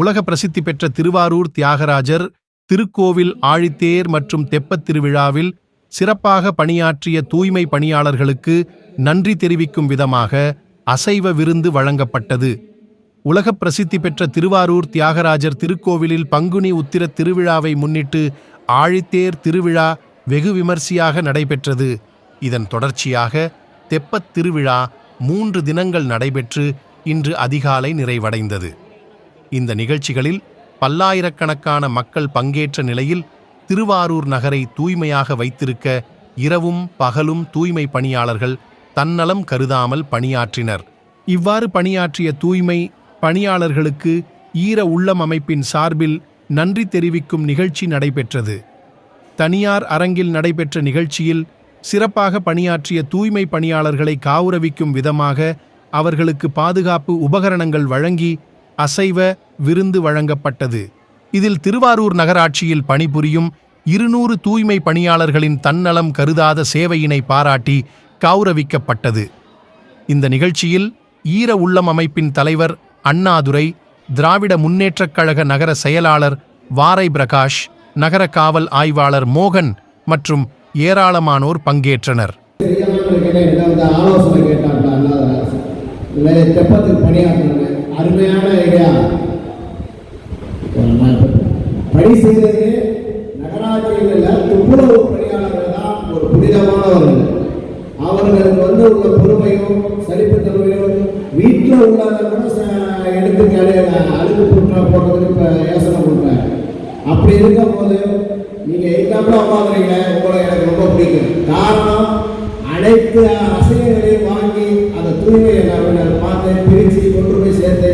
உலக பிரசித்தி பெற்ற திருவாரூர் தியாகராஜர் திருக்கோவில் ஆழித்தேர் மற்றும் தெப்பத் திருவிழாவில் சிறப்பாக பணியாற்றிய தூய்மை பணியாளர்களுக்கு நன்றி தெரிவிக்கும் விதமாக அசைவ விருந்து வழங்கப்பட்டது. உலக பிரசித்தி பெற்ற திருவாரூர் தியாகராஜர் திருக்கோவிலில் பங்குனி உத்திர திருவிழாவை முன்னிட்டு ஆழித்தேர் திருவிழா வெகு விமர்சையாக நடைபெற்றது. இதன் தொடர்ச்சியாக தெப்பத் திருவிழா மூன்று தினங்கள் நடைபெற்று இன்று அதிகாலை நிறைவடைந்தது. இந்த நிகழ்ச்சிகளில் பல்லாயிரக்கணக்கான மக்கள் பங்கேற்ற நிலையில் திருவாரூர் நகரை தூய்மையாக வைத்திருக்க இரவும் பகலும் தூய்மை பணியாளர்கள் தன்னலம் கருதாமல் பணியாற்றினர். இவ்வாறு பணியாற்றிய தூய்மை பணியாளர்களுக்கு ஈர உள்ளம் அமைப்பின் சார்பில் நன்றி தெரிவிக்கும் நிகழ்ச்சி நடைபெற்றது. தனியார் அரங்கில் நடைபெற்ற நிகழ்ச்சியில் சிறப்பாக பணியாற்றிய தூய்மை பணியாளர்களை காவுரவிக்கும் விதமாக அவர்களுக்கு பாதுகாப்பு உபகரணங்கள் வழங்கி அசைவ விருந்து வழங்கப்பட்டது. இதில் திருவாரூர் நகராட்சியில் பணிபுரியும் இருநூறு தூய்மை பணியாளர்களின் தன்னலம் கருதாத சேவையினை பாராட்டி கௌரவிக்கப்பட்டது. இந்த நிகழ்ச்சியில் ஈர உள்ளம் அமைப்பின் தலைவர் அண்ணாதுரை திராவிட முன்னேற்றக் கழக நகர செயலாளர் வாரை பிரகாஷ் நகர காவல் ஆய்வாளர் மோகன் மற்றும் ஏராளமானோர் பங்கேற்றனர். ஆலோசனை கேட்டாங்க அருமையான ஐடியா பணி செய்தது நகராட்சியில் இல்லை துப்புரவு பணியாளர்கள் தான் ஒரு புனிதமானவர்கள். அவர்களுக்கு வந்து உள்ள பொறுமையும் சலிப்புத்தன்மையும் வீட்டில் உள்ளதை கூட எடுத்து கடையில் அழுக்கு புற்ற போடுறதுக்கு இப்போ யோசனை கொடுப்பேன் அப்படி இருக்கும்போது நீங்கள் எக்ஸாம்பிள் உட்காந்துறீங்க உங்களை எனக்கு ரொம்ப பிடிக்கும். காரணம் அனைத்து ரசனைகளையும் வாங்கி அந்த தூய்மையை நான் பார்த்து பிரித்து கொண்டு போய் சேர்த்து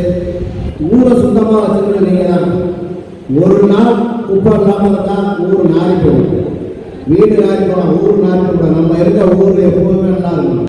ஊரை சுத்தமாக வச்சுக்கணும் நீங்கள் தான் ஒரு நாள் குப்பை இல்லாமல் தான் ஊர் நாரி போகும் வீடு நாரி போகலாம் ஊர் நாரி போகலாம் நம்ம இருக்க ஊரில் எப்போதுமே நல்லா இருக்கும்.